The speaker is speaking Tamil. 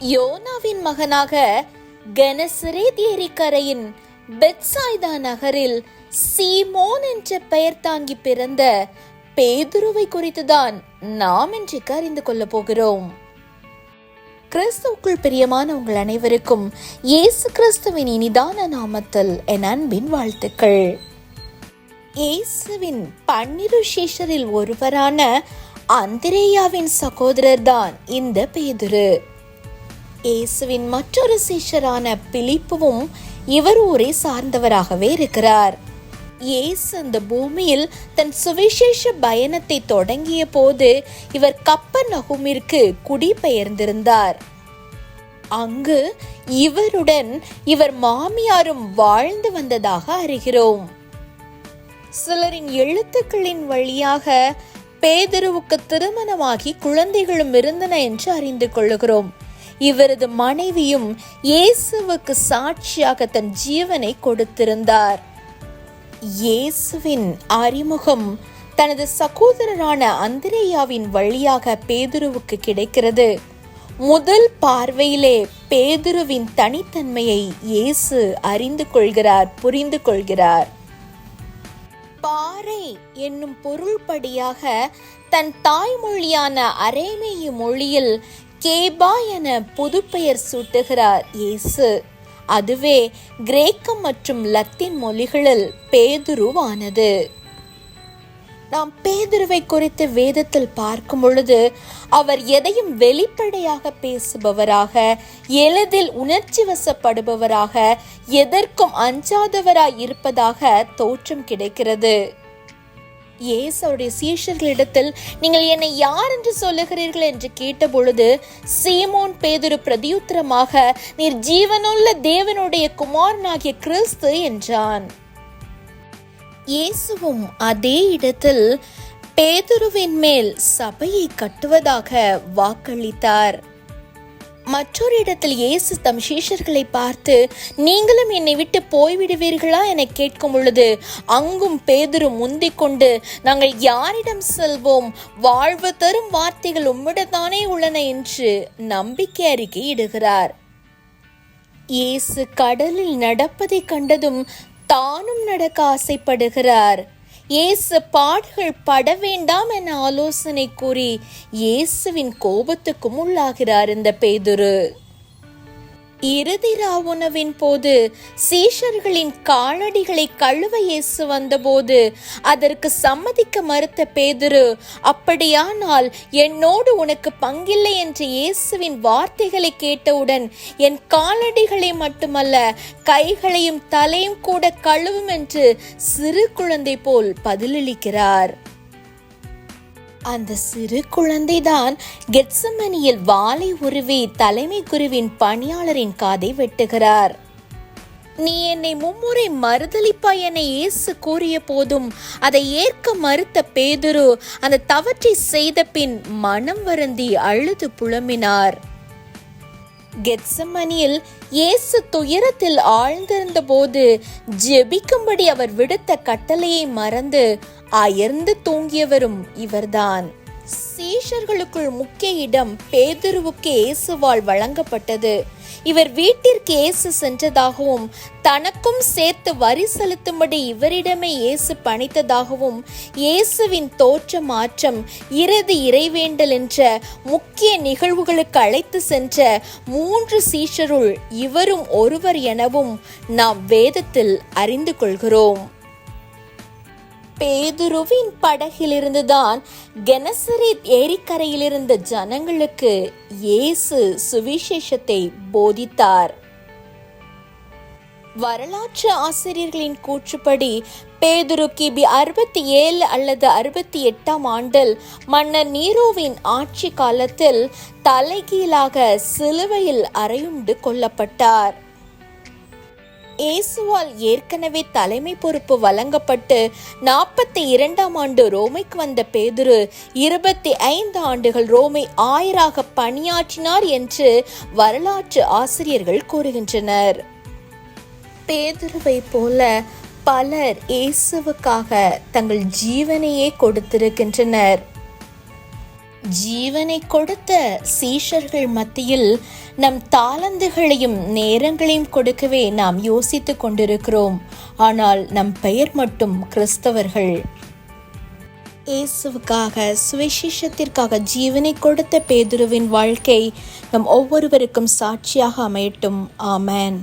யோனாவின் மகனாக கெனசரேத் ஏரிக்கரையின் பெத்சாய்தா நகரில் சீமோன் என்ற பெயர் தாங்கி பிறந்த பேதுருவை குறித்துதான் நாம் இன்றைக்கு அறிந்து கொள்ளப் போகிறோம். கிறிஸ்துவுக்குள் பிரியமான உங்கள் அனைவருக்கும் இயேசு கிறிஸ்துவின் இனிதான நாமத்தில் என் அன்பின் வாழ்த்துக்கள். இயேசுவின் பன்னிரு சீஷரில் ஒருவரான அந்திரேயாவின் சகோதரர் தான் இந்த பேதுரு. இயேசுவின் மற்றொரு சீஷரான பிலிப்புவும் இவர் ஊரை சார்ந்தவராகவே இருக்கிறார். இயேசு இந்த பூமியில் தன் சுவிசேஷ பயணத்தை தொடங்கிய போது இவர் கப்ப நகுமிற்கு குடிபெயர்ந்திருந்தார். அங்கு இவருடன் இவர் மாமியாரும் வாழ்ந்து வந்ததாக அறிகிறோம். சிலரின் எழுத்துக்களின் வழியாக பேதருவுக்கு திருமணமாகி குழந்தைகளும் இருந்தன என்று அறிந்து கொள்ளுகிறோம். இவரது மனைவியும் இயேசுவுக்கு சாட்சியாக தன் ஜீவனை கொடுத்திருந்தார். இயேசுவின் அறிமுகம் தனது சகோதரரான அந்திரேயாவின் வழியாக பேதுருவுக்கு கிடைக்கிறது. முதல் பார்வையிலே பேதுருவின் தனித்தன்மையை இயேசு அறிந்து கொள்கிறார் புரிந்து கொள்கிறார். பாறை என்னும் பொருள்படியாக தன் தாய்மொழியான அரேமேய மொழியில் கேபா என புதுப்பெயர் சூட்டுகிறார் இயேசு. அதுவே கிரேக்கம் மற்றும் லத்தீன் மொழிகளில் பேதுருவானது. நாம் பேதுருவை குறித்து வேதத்தில் பார்க்கும் பொழுது அவர் எதையும் வெளிப்படையாக பேசுபவராக எளிதில் உணர்ச்சி வசப்படுபவராக எதற்கும் அஞ்சாதவராய் இருப்பதாக தோற்றம் கிடைக்கிறது. இயேசு அவருடைய சீஷர்களிடத்தில் நீங்கள் என்னை யார் என்று சொல்லுகிறீர்கள் என்று கேட்டபொழுது சீமோன் பேதுரு பிரதியுத்தரமாக நீர் ஜீவனுள்ள தேவனுடைய குமாரனாகிய கிறிஸ்து என்றான். இயேசுவும் அதே இடத்தில் பேதுருவின் மேல் சபையை கட்டுவதாக வாக்களித்தார். மற்றொரு இடத்தில் இயேசு தம் சீஷர்களை பார்த்து நீங்களும் என்னை விட்டு போய்விடுவீர்களா? என கேட்கும் பொழுது அங்கும் பேதுரு முந்திக் கொண்டு நாங்கள் யாரிடம் செல்வோம்? வாழ்வு தரும் வார்த்தைகள் உம்மிடத்தானே உள்ளன என்று நம்பிக்கை அறிக்கை இடுகிறார். இயேசு கடலில் நடப்பதை கண்டதும் தானும் நடக்க ஆசைப்படுகிறார். இயேசு பாடுகள் பட வேண்டாம் என ஆலோசனை கூறி இயேசுவின் கோபத்துக்கும் உள்ளாகிறார் இந்த பேதுரு. இறுதி ராவுணவின் போது சீஷர்களின் காலடிகளை கழுவ இயேசு வந்தபோது அதற்கு சம்மதிக்க மறுத்த பேதுரு அப்படியானால் என்னோடு உனக்கு பங்கில்லை என்ற இயேசுவின் வார்த்தைகளை கேட்டவுடன் என் காலடிகளை மட்டுமல்ல கைகளையும் தலையும் கூட கழுவும் என்று சிறு குழந்தை போல் பதிலளிக்கிறார். அந்த சிறு குழந்தைதான் கெட்சமனியில் வாளை உருவி தலைமை குருவின் பணியாளரின் காதை வெட்டுகிறார். நீ என்னை மும்முறை மறுதளிப்பாய் என இயேசு கூறிய போதும் அதை ஏற்க மறுத்த பேதுரு அந்த தவற்றை செய்த பின் மனம் வருந்தி அழுது புலம்பினார். கெட்சமணியில் இயேசு துயரத்தில் ஆழ்ந்திருந்த போது ஜெபிக்கும்படி அவர் விடுத்த கட்டளையை மறந்து அயர்ந்து தூங்கியவரும் இவர்தான். சீஷர்களுக்குள் முக்கிய இடம் பேதுருவுக்கு இயேசுவால் வழங்கப்பட்டது. இவர் வீட்டிற்கு இயேசு சென்றதாகவும் தனக்கும் சேர்த்து வரி செலுத்தும்படி இவரிடமே இயேசு பணித்ததாகவும் இயேசுவின் தோற்ற மாற்றம் இறுதி இறைவேண்டல் என்ற முக்கிய நிகழ்வுகளுக்கு அழைத்து சென்ற மூன்று சீஷருள் இவரும் ஒருவர் எனவும் நாம் வேதத்தில் அறிந்து கொள்கிறோம். பேதுருவின் படகிலிருந்துதான் கெனசரித் ஏரிக்கரையிலிருந்த ஜனங்களுக்கு இயேசு சுவிசேஷத்தை போதித்தார். வரலாற்று ஆசிரியர்களின் கூற்றுப்படி பேதுரு கிபி அறுபத்தி ஏழு அல்லது அறுபத்தி எட்டாம் ஆண்டில் மன்னர் நீரோவின் ஆட்சி காலத்தில் தலைகீழாக சிலுவையில் அறையுண்டு கொல்லப்பட்டார். இயேசுவால் ஏற்கனவே தலைமை பொறுப்பு வழங்கப்பட்டு நாற்பத்தி இரண்டாம் ஆண்டு ரோமைக்கு வந்த பேதுரு இருபத்தி ஐந்து ஆண்டுகள் ரோமை ஆயராக பணியாற்றினார் என்று வரலாற்று ஆசிரியர்கள் கூறுகின்றனர். பேதுருவை போல பலர் இயேசுவுக்காக தங்கள் ஜீவனையே கொடுத்திருக்கின்றனர். ஜீவனை கொடுத்த சீஷர்கள் மத்தியில் நம் தாளந்துகளையும் நேரங்களையும் கொடுக்கவே நாம் யோசித்துக் கொண்டிருக்கிறோம். ஆனால் நம் பெயர் மட்டும் கிறிஸ்தவர்கள். இயேசுவுக்காக சுவிசேஷத்திற்காக ஜீவனை கொடுத்த பேதுருவின் வாழ்க்கை நம் ஒவ்வொருவருக்கும் சாட்சியாக அமையட்டும். ஆமேன்.